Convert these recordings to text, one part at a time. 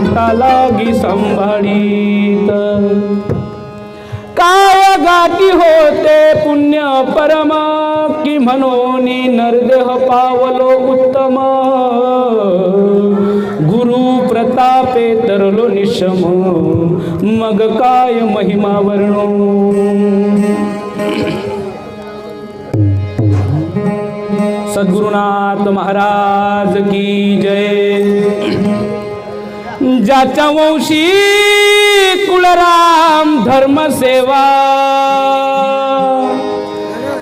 मुका लागी संभाळीत. काय गाठी होते पुण्य परम की म्हणून नरदेह पावलो उत्तम. गुरु प्रतापे तरलो निशम मग काय महिमा वर्णो सद्गुरुनाथ महाराज की जय. ज्याच्या वंशी कुळराम धर्मसेवा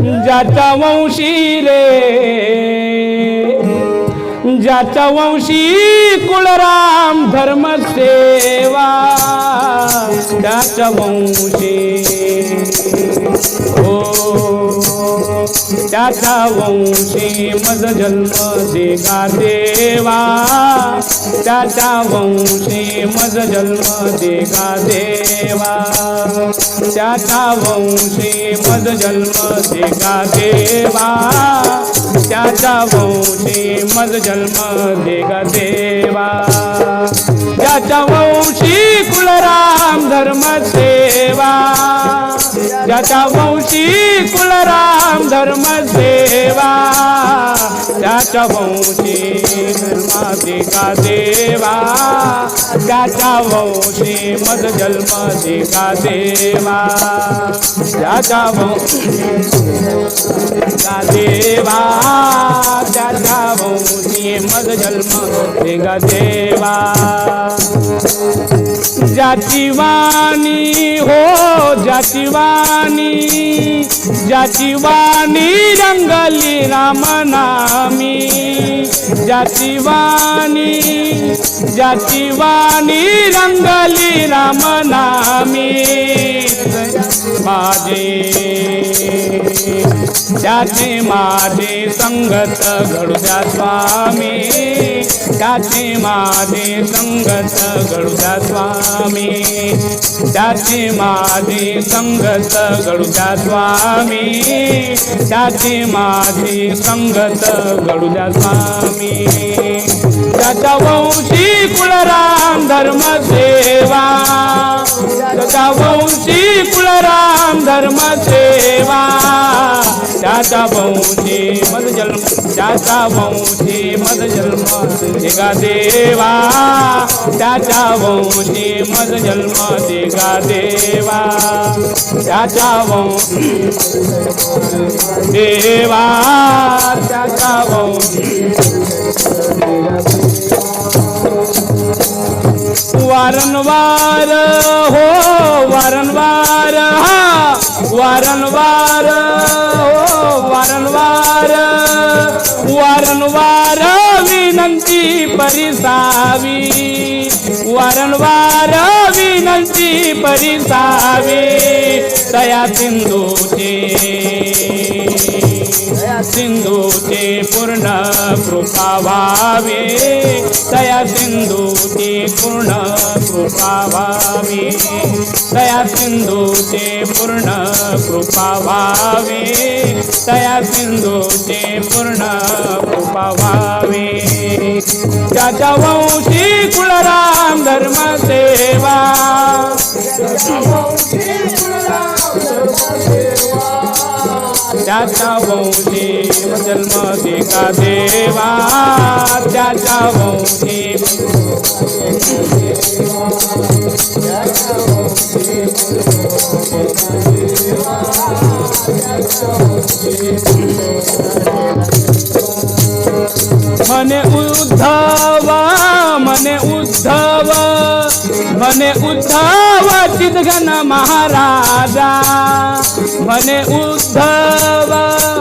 ज्याच्या वंशी रे ज्याच्या वंशी कुळराम धर्मसेवा त्याच्या वंशी हो त्याचा वंशी मज जन्म देगा देवा. त्याचा वंशी मज जन्म देगा देवा. त्याचा वंशी मज जन्म देगा देवा. त्याचा वंशी मज जन्म देगा देवा. त्याच्या वंशी कुलराम धर्म सेवा. त्याच्या वंशी कुलराम धर्म सेवा त्याच्या वंशी धर्माधिका देवा त्याच्या वंशी मद जन्म देवा त्याच्या वंशी देवा त्याच्या वंशी मद जन्म देवा. जातीवानी हो जातीवानी जातीवानी रंगली राम नामी जातीवानी जातीवानी रंगली राम नामी माझे त्याचे माझे संगत घडू द्या स्वामी. त्याचे माझे संगत घडू द्या स्वामी. त्याचे माझे संगत घडू द्या स्वामी. त्याचे माझे संगत घडू द्या स्वामी. त्याच्या वंशी कुळराम धर्म सेवा. त्याच्या वंशी कुळराम धर्म सेवा. त्याचा वंशी मद जन्म त्याचा वंशी मद जन्म देगा देवा त्याचा वंशी मद जन्म देगा देवा त्याचा वंश देवा त्याचा वंश वारंवार हो वारंवार हा वारंवार हो। वारंवार वारंवार विनंती परिसावी. वारंवार विनंती परिसावी. दया सिंधूचे सिंधूचे पूर्ण कृपा व्हावे दया ते पूर्ण कृपा व्हावी दया सिंधूचे पूर्ण कृपा व्हावे दया सिंधूचे पूर्ण कृपा व्हावे त्याच्या वंशी कुळराम धर्म सेवा त्याच्या वंशी जन्म देका देवा त्याच्या वंशी you. मने उद्धव चिदघन महाराजा. मने उद्धव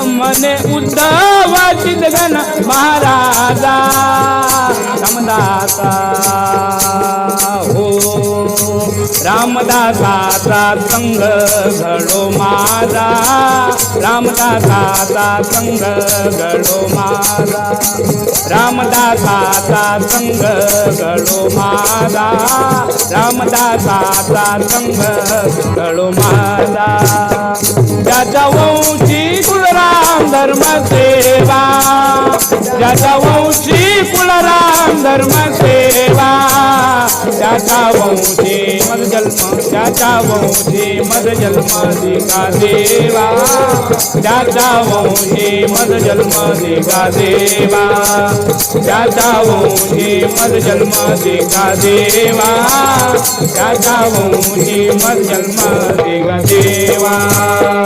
मने उद्धव चिदघन महाराजा. रामदासा हो. रामदासाचा संग घडो माझा. रामदासाचा संग घडो माझा रामदासाचा संग घडो माझा रामदासाचा संग घडो माझा ज्याच्या वंशी कुलराम धर्म सेवा. ज्याच्या वंशी कुलराम धर्म सेवा. त्याचा वंशी जन्म त्याचा वंशी मद जन्म दिगा देवा. त्याचा वंशी मद जन्म दिगा देवा. त्याचा वंशी मद जन्म दिगा देवा. त्याचा वंशी मद जन्म देगा देवा.